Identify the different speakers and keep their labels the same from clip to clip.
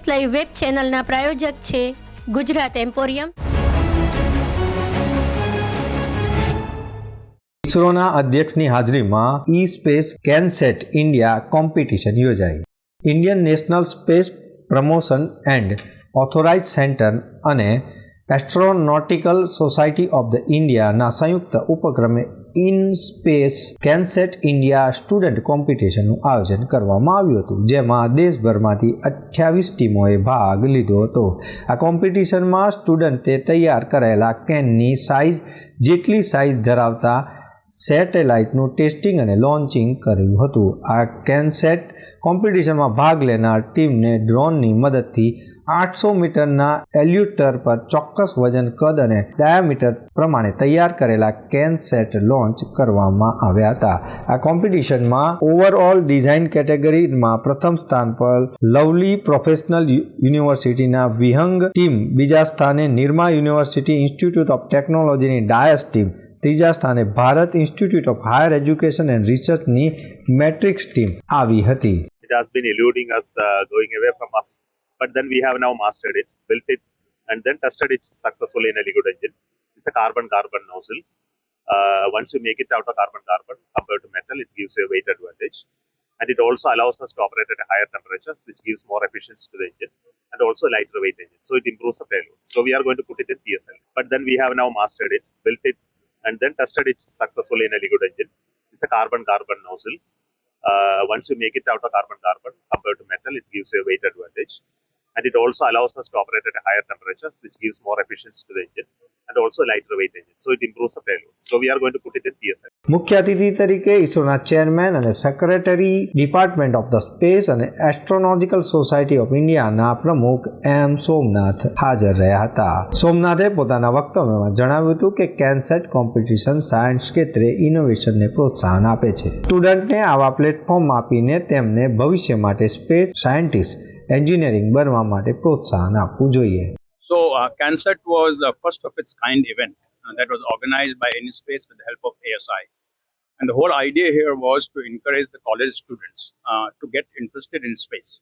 Speaker 1: S live web ચેનલના પ્રાયોજક છે Gujarat emporium.
Speaker 2: ઇસરોના અધ્યક્ષની હાજરીમાં ઈ સ્પેસ કેનસેટ ઇન્ડિયા કોમ્પિટિશન યોજાઈ. Indian national space promotion and authorise centre અને એસ્ટ્રોનોટિકલ સોસાયટી ઓફ ધ ઇન્ડિયાના સંયુક્ત ઉપક્રમે ઇન સ્પેસ કેન્સેટ ઇન્ડિયા સ્ટુડન્ટ કોમ્પિટિશનનું આયોજન કરવામાં આવ્યું હતું, જેમાં દેશભરમાંથી અઠ્યાવીસ ટીમોએ ભાગ લીધો હતો. આ કોમ્પિટિશનમાં સ્ટુડન્ટે તૈયાર કરેલા કેનની સાઇઝ જેટલી સાઇઝ ધરાવતા સેટેલાઇટનું ટેસ્ટિંગ અને લોન્ચિંગ કર્યું હતું. આ કેનસેટ કોમ્પિટિશનમાં ભાગ લેનાર ટીમને ડ્રોનની મદદથી આઠસો મીટરના એલ્યુટર પર ચોક્કસ વજન, કદ અને ડાયામીટર પ્રમાણે તૈયાર કરેલા કેન સેટ લોન્ચ કરવામાં આવ્યા હતા આ કોમ્પિટિશનમાં ઓવરઓલ ડિઝાઇન કેટેગરીમાં પ્રથમ સ્થાન પર લવલી પ્રોફેશનલ યુનિવર્સિટીના વિહંગ ટીમ, બીજા સ્થાને નિર્મા યુનિવર્સિટી ઇન્સ્ટિટ્યૂટ ઓફ ટેકનોલોજીની ડાયસ ટીમ, ત્રીજા સ્થાને Bharat institute of higher education and રિસર્ચની મેટ્રિક્સ ટીમ આવી હતી.
Speaker 3: But then we have now mastered it, built it, and then tested it successfully in a liquid engine. It's a carbon-carbon nozzle. Uh, once you make it out of carbon-carbon compared to metal, it gives you a weight advantage, and it also allows us to operate at a higher temperature, which gives more efficiency to the engine, and also a lighter weight engine. So it improves the payload. So we are going to put it in PSL. But then we have now mastered it, built it, and then tested it successfully in a liquid engine. It's a carbon-carbon nozzle. Uh, once you make it out of carbon carbon compared to metal, it gives you a weight advantage. And it also allows us to operate at a higher temperature, which gives more efficiency to the engine and also a lighter weight engine. So it improves the payload. So we are going to put it in PSI.
Speaker 2: મુખ્ય અતિથિ તરીકે ઇસરોના chairman અને secretary department of the space અને astronautical society of ઇન્ડિયાના પ્રમુખ એમ સોમનાથ હાજર રહ્યા હતા સોમનાથે પોતાના વક્તવ્યમાં જણાવ્યું હતું કે કેન્સેટ કોમ્પિટિશન સાયન્સ ક્ષેત્રે ઇનોવેશનને પ્રોત્સાહન આપે છે સ્ટુડન્ટને આવા પ્લેટફોર્મ આપીને તેમને ભવિષ્ય માટે સ્પેસ સાયન્ટિસ્ટ Engineering, બનવા માટે પ્રોત્સાહન આપવું જોઈએ
Speaker 4: so કેન્સેટ was first of its kind event that was organized by InSpace with the help of ASI. And the whole idea here was to encourage the college students uh, to get interested in space.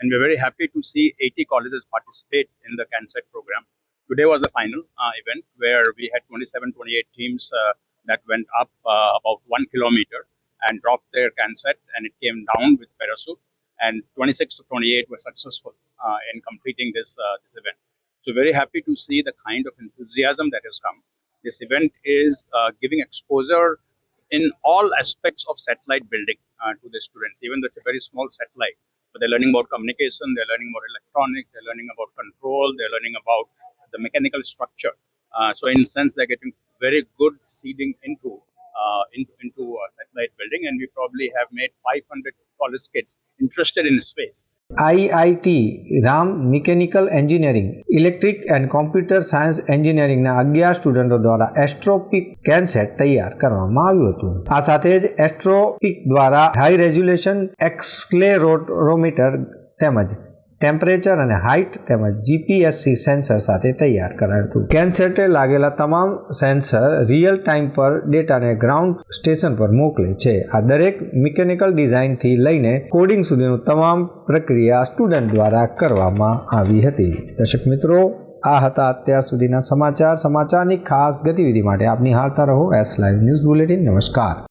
Speaker 4: And we're very happy to see 80 colleges participate in the CANSET program. Today was the final uh, event where we had 27, 28 teams uh, that went up about one kilometer and dropped their CANSET and it came down with parachute and 26 to 28 were successful uh, in completing this, uh, this event. So very happy to see the kind of enthusiasm that has come. This event is uh, giving exposure in all aspects of satellite building to the students, even though it's a very small satellite. But they're learning about communication, they're learning about electronics, they're learning about control, they're learning about the mechanical structure. Uh, so in a sense, they're getting very good seeding into uh, into, into uh, satellite building, and we probably have made 500 college kids interested in space.
Speaker 2: IIT Ram mechanical engineering electric and computer science એન્જિનિયરિંગના અગિયાર સ્ટુડન્ટો દ્વારા એસ્ટ્રોપિક કેનસેટ તૈયાર કરવામાં આવ્યું હતું આ સાથે જ એસ્ટ્રોપિક દ્વારા હાઈ રેઝ્યુલેશન એક્સક્લેરોમીટર તેમજ ટેમ્પરેચર અને હાઇટ તેમજ જીપીએસસી સેન્સર સાથે તૈયાર કરાયું હતું. કેનસેટે લાગેલા તમામ સેન્સર રિયલ ટાઈમ પર ડેટાને ગ્રાઉન્ડ સ્ટેશન પર મોકલે છે. આ દરેક મિકેનિકલ ડિઝાઇનથી લઈને કોડિંગ સુધીનું તમામ પ્રક્રિયા સ્ટુડન્ટ દ્વારા કરવામાં આવી હતી. દર્શક મિત્રો, આ હતા અત્યાર સુધીના સમાચાર. સમાચારની ખાસ ગતિવિધિ માટે આપની હાલતા રહો. એસ લાઈવ ન્યૂઝ બુલેટિન નમસ્કાર.